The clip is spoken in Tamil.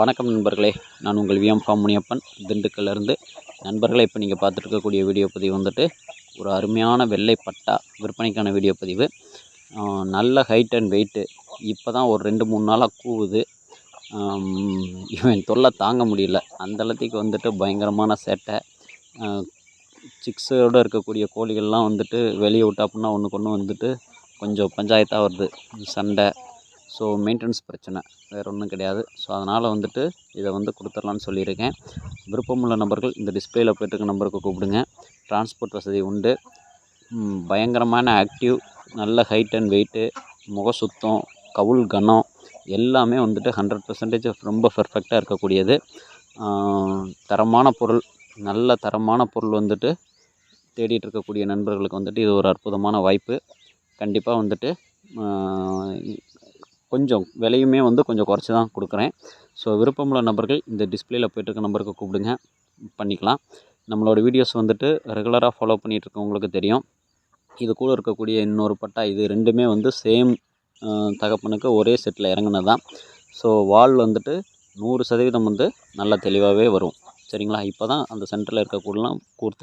வணக்கம் நண்பர்களே. நான் உங்கள் விஎம் ஃபார்ம் முனியப்பன் திண்டுக்கல்லேருந்து நண்பர்களை இப்போ நீங்கள் பார்த்துட்ருக்கக்கூடிய வீடியோ பதிவு வந்துட்டு ஒரு அருமையான வெள்ளை பட்டா விற்பனைக்கான வீடியோ பதிவு. நல்ல ஹைட் அண்ட் வெயிட்டு இப்போ தான் ஒரு ரெண்டு மூணு நாளாக கூவுது. இவன் தொல்லை தாங்க முடியல. அந்த அளத்துக்கு வந்துட்டு பயங்கரமான சேட்டை. சிக்ஸோடு இருக்கக்கூடிய கோழிகள்லாம் வந்துட்டு வெளியே விட்டா அப்படின்னா ஒன்றுக்கு ஒன்று வந்துட்டு கொஞ்சம் பஞ்சாயத்தாக வருது. சண்டை ஸோ மெயின்டெனன்ஸ் பிரச்சனை வேறு ஒன்றும் கிடையாது. ஸோ அதனால் வந்துட்டு இதை வந்து கொடுத்துர்லான்னு சொல்லியிருக்கேன். விருப்பமுள்ள நபர்கள் இந்த டிஸ்பிளேயில் போய்ட்டுருக்க நம்பருக்கு கூப்பிடுங்க. டிரான்ஸ்போர்ட் வசதி உண்டு. பயங்கரமான ஆக்டிவ் நல்ல ஹைட் அண்ட் வெயிட்டு முக சுத்தம் கவுல் கனம் எல்லாமே வந்துட்டு ஹண்ட்ரட் பர்சன்டேஜ் ரொம்ப பர்ஃபெக்டாக இருக்கக்கூடியது. தரமான பொருள் நல்ல தரமான பொருள் வந்துட்டு தேடிட்டு இருக்கக்கூடிய நண்பர்களுக்கு வந்துட்டு இது ஒரு அற்புதமான வாய்ப்பு. கண்டிப்பாக வந்துட்டு கொஞ்சம் விலையுமே வந்து கொஞ்சம் குறைச்சி தான் கொடுக்குறேன். ஸோ விருப்பமுள்ள நபர்கள் இந்த டிஸ்பிளேயில் போய்ட்டுருக்க நம்பருக்கு கூப்பிடுங்க. பண்ணிக்கலாம். நம்மளோட வீடியோஸ் வந்துட்டு ரெகுலராக ஃபாலோ பண்ணிகிட்டு இருக்கவங்களுக்கு தெரியும். இது கூட இருக்கக்கூடிய இன்னொரு பட்டா இது ரெண்டுமே வந்து சேம் தகப்பனுக்கு ஒரே செட்டில் இறங்கினது தான் ஸோ வால் வந்துட்டு நூறு சதவீதம் வந்து நல்லா தெளிவாகவே வரும். சரிங்களா? இப்போ தான் அந்த சென்டரில் இருக்கக்கூடலாம் கூர்த்தடி